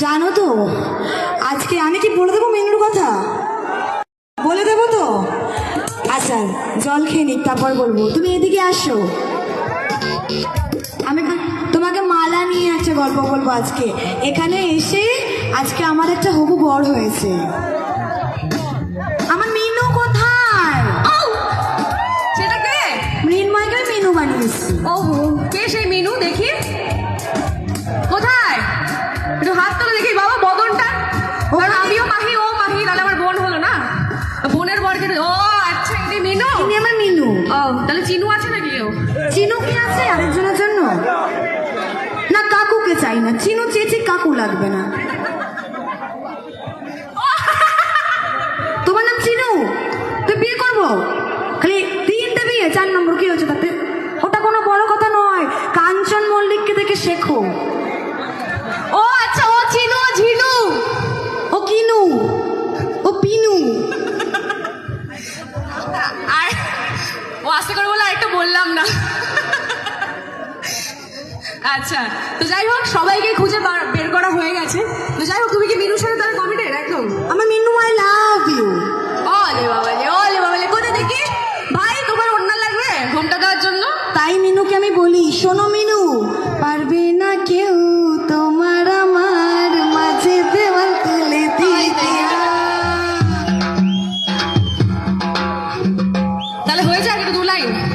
জানো তো আজকে আমি কি বলে দেবো মেনুর কথা? বলে দেবো তো? আচ্ছা জল খেয়ে নিক তারপর বলব। তুমি এদিকে আসো। আমি তোমাকে মালা নিয়ে একটা গল্প বলব আজকে। এখানে এসে আজকে আমার একটা হবু বর হয়েছে। আমার মিনু কোথায়? সেটা কে মৃন্ময়কে মিনু বানিয়েছি। ও কে সেই মিনু? দেখি। মিনু আমার মিনু। ও তাহলে চিনু আছে নাকি ও চিনু কি আছে আরেকজনের জন্য? না কাকুকে চাই না। চিনু চেয়েছি কাকু লাগবে না। তোমার নাম চিনু? তুই বিয়ে করব? খালি তিনটে বিয়ে চার নম্বর। কি হয়েছে তাতে? ওটা কোনো বড় কথা নয়। কাঞ্চন মল্লিককে দেখে শেখো। আস্তে করে বলে আরেকটা বললাম না। আচ্ছা তো যাই হোক সবাইকে খুঁজে বের করা হয়ে গেছে। তো যাই হোক তুমি কি মিনু সাথে তার কমিটেড একদম। আমার মিনু আই লাভ ইউ অলে বাবালে অলে বাবালে কোথা থেকে ভাই তোমার অন্য লাগবে? ঘুমটা দেওয়ার জন্য? তাই মিনুকে আমি বলি শোনো মিনু পারবে না কেউ। fine.